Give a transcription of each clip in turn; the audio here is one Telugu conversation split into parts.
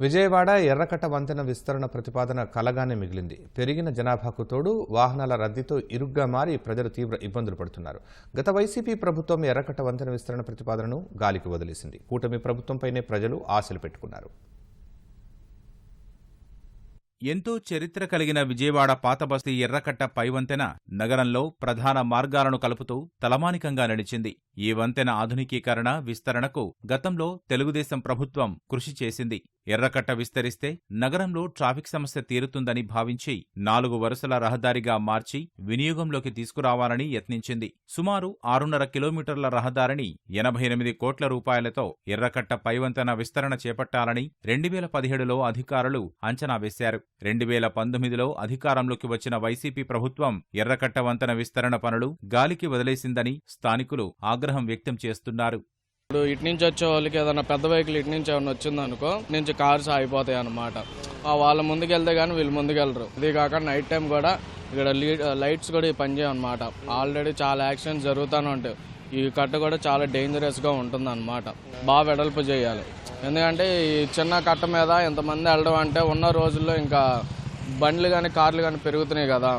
విజయవాడ ఎర్రకట్ట వంతెన విస్తరణ ప్రతిపాదన కలగానే మిగిలింది. పెరిగిన జనాభాకు తోడు వాహనాల రద్దీతో ఇరుగ్గా మారి ప్రజలు తీవ్ర ఇబ్బందులు పడుతున్నారు. గత వైసీపీ ప్రభుత్వం ఎర్రకట్ట వంతెన విస్తరణ ప్రతిపాదనను గాలికి వదిలేసింది. కూటమి ప్రభుత్వంపైనే ప్రజలు ఆశలు పెట్టుకున్నారు. ఎంతో చరిత్ర కలిగిన విజయవాడ పాతబస్తీ ఎర్రకట్ట పైవంతెన నగరంలో ప్రధాన మార్గాలను కలుపుతూ తలమానికంగా నడిచింది ఈ వంతెన ఆధునికీకరణ విస్తరణకు గతంలో తెలుగుదేశం ప్రభుత్వం కృషి చేసింది. ఎర్రకట్ట విస్తరిస్తే నగరంలో ట్రాఫిక్ సమస్య తీరుతుందని భావించి నాలుగు వరుసల రహదారిగా మార్చి వినియోగంలోకి తీసుకురావాలని యత్నించింది. సుమారు ఆరున్నర కిలోమీటర్ల రహదారిని ఎనభై ఎనిమిది కోట్ల రూపాయలతో ఎర్రకట్ట పైవంతెన విస్తరణ చేపట్టాలని రెండు వేల పదిహేడులో అధికారులు అంచనా వేశారు. రెండు వేల పంతొమ్మిదిలో అధికారంలోకి వచ్చిన వైసీపీ ప్రభుత్వం ఎర్రకట్ట వంతెన విస్తరణ పనులు గాలికి వదిలేసిందని స్థానికులు ఆగ్రహం వ్యక్తం చేస్తున్నారు. ఇప్పుడు ఇటు నుంచి వచ్చే వాళ్ళకి ఏదైనా పెద్ద వెహికల్ ఇటు నుంచి ఏమైనా వచ్చిందనుకో నుంచి కార్స్ ఆగిపోతాయి అనమాట వాళ్ళ ముందుకెళ్తే కానీ వీళ్ళు ముందుకెళ్ళరు ఇది కాక నైట్ టైం కూడా ఇక్కడ లైట్స్ కూడా పనిచేయం అనమాట ఆల్రెడీ చాలా యాక్సిడెంట్స్ జరుగుతూనే ఉంటాయి. ఈ కట్ట కూడా చాలా డేంజరస్గా ఉంటుంది అనమాట బాగా వెడల్పు చేయాలి. ఎందుకంటే ఈ చిన్న కట్ట మీద ఇంతమంది వెళ్ళడం అంటే ఉన్న రోజుల్లో ఇంకా బండ్లు కానీ కార్లు కానీ పెరుగుతున్నాయి కదా.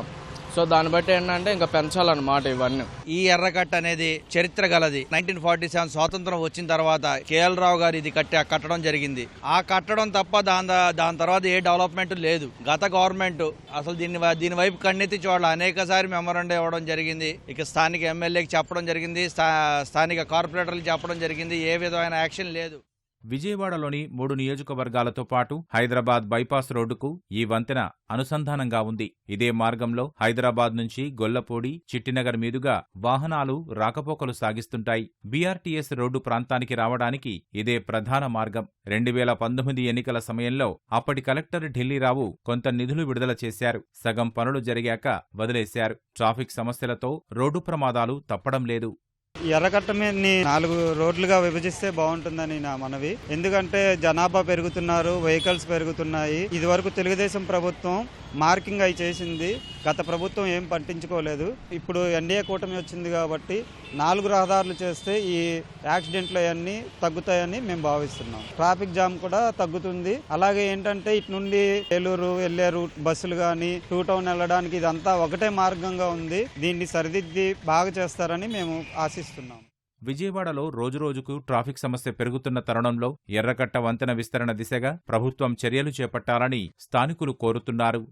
సో దాన్ని బట్టి ఏంటంటే ఇంకా పెంచాలన్నమాట ఇవన్నీ. ఈ ఎర్రకట్ట అనేది చరిత్ర గలది. నైన్టీన్ ఫార్టీ సెవెన్ స్వాతంత్రం వచ్చిన తర్వాత కేఎల్ రావు గారు ఇది కట్టి కట్టడం జరిగింది. ఆ కట్టడం తప్ప దాని దాని తర్వాత ఏ డెవలప్మెంట్ లేదు. గత గవర్నమెంట్ అసలు దీన్ని దీని వైపు కన్నెత్తి చూడాలి. అనేక సారి మెమోరండం ఇవ్వడం జరిగింది. ఇక స్థానిక ఎమ్మెల్యేకి చెప్పడం జరిగింది. స్థా- స్థానిక కార్పొరేటర్లు చెప్పడం జరిగింది. ఏ విధమైన యాక్షన్ లేదు. విజయవాడలోని మూడు నియోజకవర్గాలతో పాటు హైదరాబాద్ బైపాస్ రోడ్డుకు ఈ వంతెన అనుసంధానంగా ఉంది. ఇదే మార్గంలో హైదరాబాద్ నుంచి గొల్లపూడి చిట్టినగర్ మీదుగా వాహనాలు రాకపోకలు సాగిస్తుంటాయి. బీఆర్టీఎస్ రోడ్డు ప్రాంతానికి రావడానికి ఇదే ప్రధాన మార్గం. రెండు వేల పంతొమ్మిది ఎన్నికల సమయంలో అప్పటి కలెక్టర్ ఢిల్లీరావు కొంత నిధులు విడుదల చేశారు. సగం పనులు జరిగాక వదిలేశారు. ట్రాఫిక్ సమస్యలతో రోడ్డు ప్రమాదాలు తప్పడం లేదు. ఎర్రకట్ట మీద నాలుగు రోడ్లుగా విభజిస్తే బాగుంటుందని నా మనవి. ఎందుకంటే జనాభా పెరుగుతున్నారు వెహికల్స్ పెరుగుతున్నాయి. ఇది వరకు తెలుగుదేశం ప్రభుత్వం మార్కింగ్ అయి చేసింది. గత ప్రభుత్వం ఏం పట్టించుకోలేదు. ఇప్పుడు ఎన్డీఏ కూటమి వచ్చింది కాబట్టి నాలుగు రహదారులు చేస్తే ఈ యాక్సిడెంట్లు అవన్నీ తగ్గుతాయని మేము భావిస్తున్నాం. ట్రాఫిక్ జామ్ కూడా తగ్గుతుంది. అలాగే ఏంటంటే ఇటు నుండి ఏలూరు వెళ్ళే రూట్ బస్సులు కానీ టూ టౌన్ వెళ్ళడానికి ఇదంతా ఒకటే మార్గంగా ఉంది. దీన్ని సరిదిద్ది బాగా చేస్తారని మేము ఆశిస్తున్నాం. విజయవాడలో రోజురోజుకు ట్రాఫిక్ సమస్య పెరుగుతున్న తరుణంలో ఎర్రకట్ట వంతెన విస్తరణ దిశగా ప్రభుత్వం చర్యలు చేపట్టాలని స్థానికులు కోరుతున్నారు.